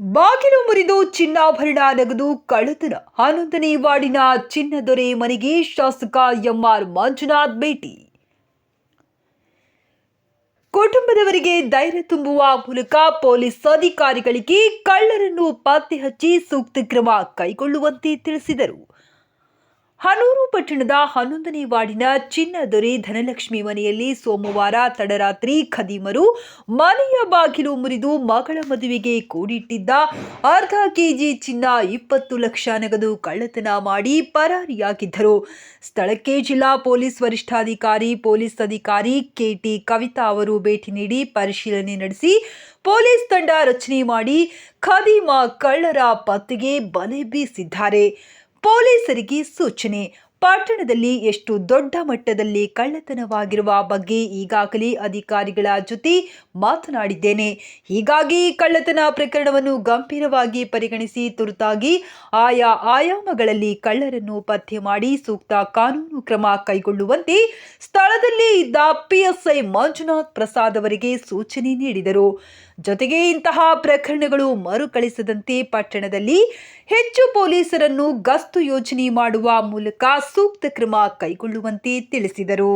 ಬಾಗಿಲು ಮುರಿದು ಚಿನ್ನಾಭರಣ ನಗದು ಕಳ್ಳತನ. ಹನ್ನೊಂದನೇ ವಾರ್ಡಿನ ಚಿನ್ನದೊರೆ ಮನೆಗೆ ಶಾಸಕ ಎಂಆರ್ ಮಂಜುನಾಥ್ ಭೇಟಿ. ಕುಟುಂಬದವರಿಗೆ ಧೈರ್ಯ ತುಂಬುವ ಮೂಲಕ ಪೊಲೀಸ್ ಅಧಿಕಾರಿಗಳಿಗೆ ಕಳ್ಳರನ್ನು ಪತ್ತೆ ಹಚ್ಚಿ ಸೂಕ್ತ ಕ್ರಮ ಕೈಗೊಳ್ಳುವಂತೆ ತಿಳಿಸಿದರು. ಹನೂರು ಪಟ್ಟಣದ ಹನ್ನೊಂದನೇ ವಾರ್ಡಿನ ಚಿನ್ನದೊರೆ ಧನಲಕ್ಷ್ಮಿ ಮನೆಯಲ್ಲಿ ಸೋಮವಾರ ತಡರಾತ್ರಿ ಖದೀಮರು ಮನೆಯ ಬಾಗಿಲು ಮುರಿದು ಮಗಳ ಮದುವೆಗೆ ಕೂಡಿಟ್ಟಿದ್ದ ಅರ್ಧ ಕೆಜಿ ಚಿನ್ನ ಇಪ್ಪತ್ತು ಲಕ್ಷ ನಗದು ಕಳ್ಳತನ ಮಾಡಿ ಪರಾರಿಯಾಗಿದ್ದರು. ಸ್ಥಳಕ್ಕೆ ಜಿಲ್ಲಾ ಪೊಲೀಸ್ ವರಿಷ್ಠಾಧಿಕಾರಿ, ಪೊಲೀಸ್ ಅಧಿಕಾರಿ ಕೆಟಿ ಕವಿತಾ ಅವರು ಭೇಟಿ ನೀಡಿ ಪರಿಶೀಲನೆ ನಡೆಸಿ ಪೊಲೀಸ್ ತಂಡ ರಚನೆ ಮಾಡಿ ಖದೀಮ ಕಳ್ಳರ ಪತ್ತೆಗೆ ಬಲೆ ಬೀಸಿದ್ದಾರೆ. ಪೊಲೀಸರಿಗೆ ಸೂಚನೆ. ಪಟ್ಟಣದಲ್ಲಿ ಎಷ್ಟು ದೊಡ್ಡ ಮಟ್ಟದಲ್ಲಿ ಕಳ್ಳತನವಾಗಿರುವ ಬಗ್ಗೆ ಈಗಾಗಲೇ ಅಧಿಕಾರಿಗಳ ಜೊತೆ ಮಾತನಾಡಿದ್ದೇನೆ. ಹೀಗಾಗಿ ಕಳ್ಳತನ ಪ್ರಕರಣವನ್ನು ಗಂಭೀರವಾಗಿ ಪರಿಗಣಿಸಿ ತುರ್ತಾಗಿ ಆಯಾ ಆಯಾಮಗಳಲ್ಲಿ ಕಳ್ಳರನ್ನು ಪತ್ತೆ ಮಾಡಿ ಸೂಕ್ತ ಕಾನೂನು ಕ್ರಮ ಕೈಗೊಳ್ಳುವಂತೆ ಸ್ಥಳದಲ್ಲಿ ಇದ್ದ ಪಿಎಸ್ಐ ಮಂಜುನಾಥ್ ಪ್ರಸಾದ್ ಅವರಿಗೆ ಸೂಚನೆ ನೀಡಿದರು. ಜೊತೆಗೆ ಇಂತಹ ಪ್ರಕರಣಗಳು ಮರುಕಳಿಸದಂತೆ ಪಟ್ಟಣದಲ್ಲಿ ಹೆಚ್ಚು ಪೊಲೀಸರನ್ನು ಗಸ್ತು ಯೋಜನೆ ಮಾಡುವ ಮೂಲಕ ಸೂಕ್ತ ಕ್ರಮ ಕೈಗೊಳ್ಳುವಂತೆ ತಿಳಿಸಿದರು.